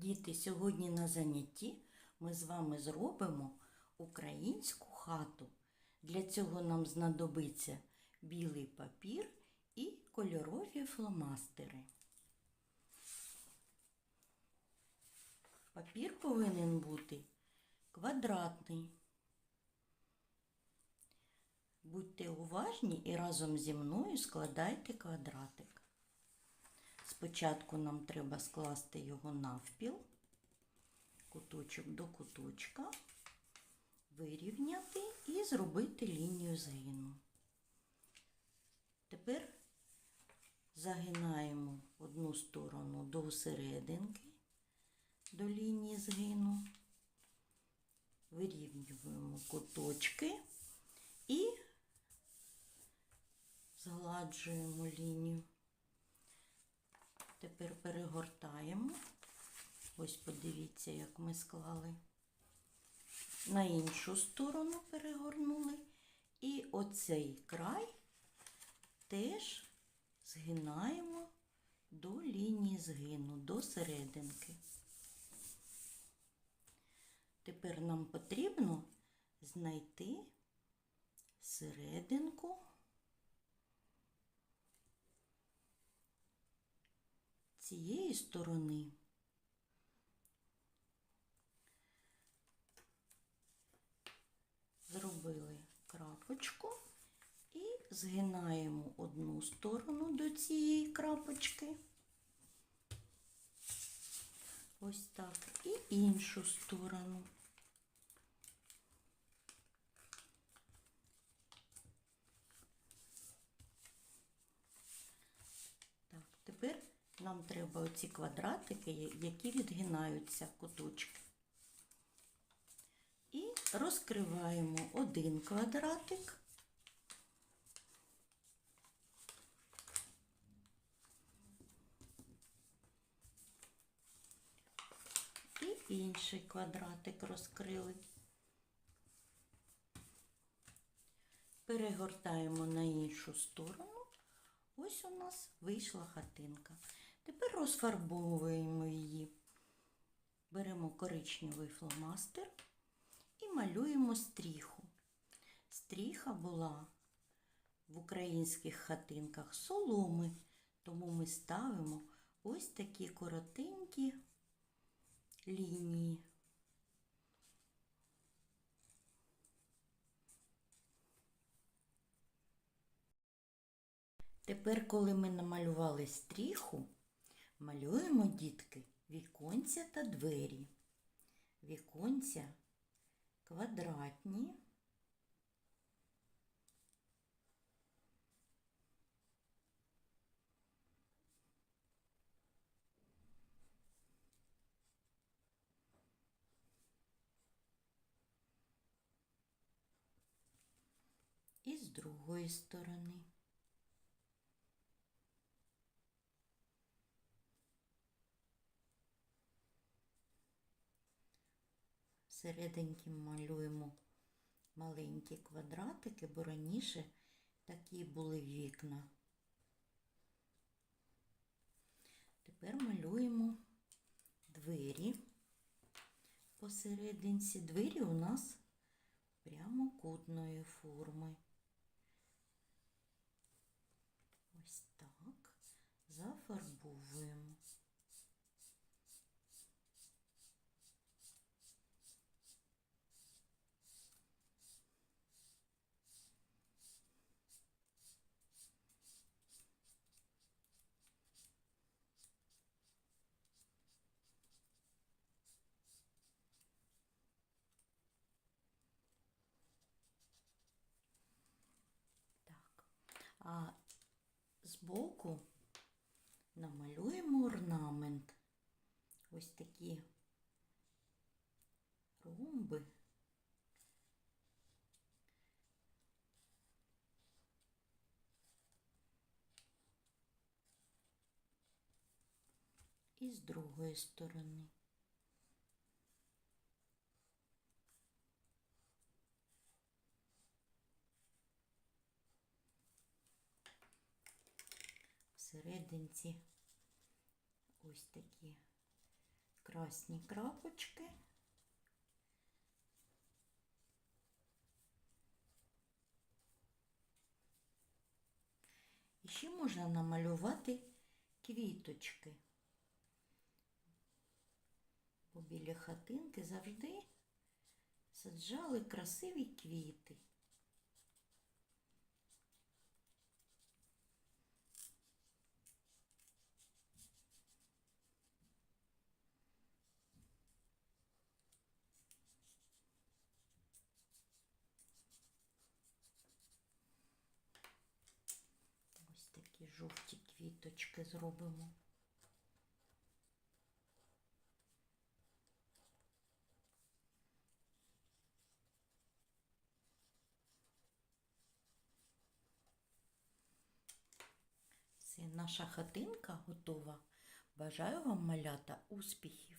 Діти, сьогодні на занятті ми з вами зробимо українську хату. Для цього нам знадобиться білий папір і кольорові фломастери. Папір повинен бути квадратний. Будьте уважні і разом зі мною складайте квадратик. Спочатку нам треба скласти його навпіл, куточок до куточка, вирівняти і зробити лінію згину. Тепер загинаємо одну сторону до серединки, до лінії згину, вирівнюємо куточки і згладжуємо лінію. Тепер перегортаємо. Ось подивіться, як ми склали. На іншу сторону перегорнули. І оцей край теж згинаємо до лінії згину, до серединки. Тепер нам потрібно знайти серединку цієї сторони. Зробили крапочку і згинаємо одну сторону до цієї крапочки. Ось так. І іншу сторону. Так, тепер нам треба оці квадратики, які відгинаються куточки. І розкриваємо один квадратик. І інший квадратик розкрили. Перегортаємо на іншу сторону. Ось у нас вийшла хатинка. Тепер розфарбовуємо її. Беремо коричневий фломастер і малюємо стріху. Стріха була в українських хатинках соломи, тому ми ставимо ось такі коротенькі лінії. Тепер, коли ми намалювали стріху, малюємо дітки віконця та двері. Віконця квадратні. І з другої сторони. Серединки малюємо маленькі квадратики, бо раніше такі були вікна. Тепер малюємо двері посерединці. Двері у нас прямокутної форми. Ось так зафарбовуємо. Так. А збоку намалюємо орнамент. Ось такі ромби. І з другої сторони. Всерединці ось такі красні крапочки. І ще можна намалювати квіточки. Бо біля хатинки завжди саджали красиві квіти. Ось такі жовті квіточки зробимо. Все, наша хатинка готова. Бажаю вам малята успіхів!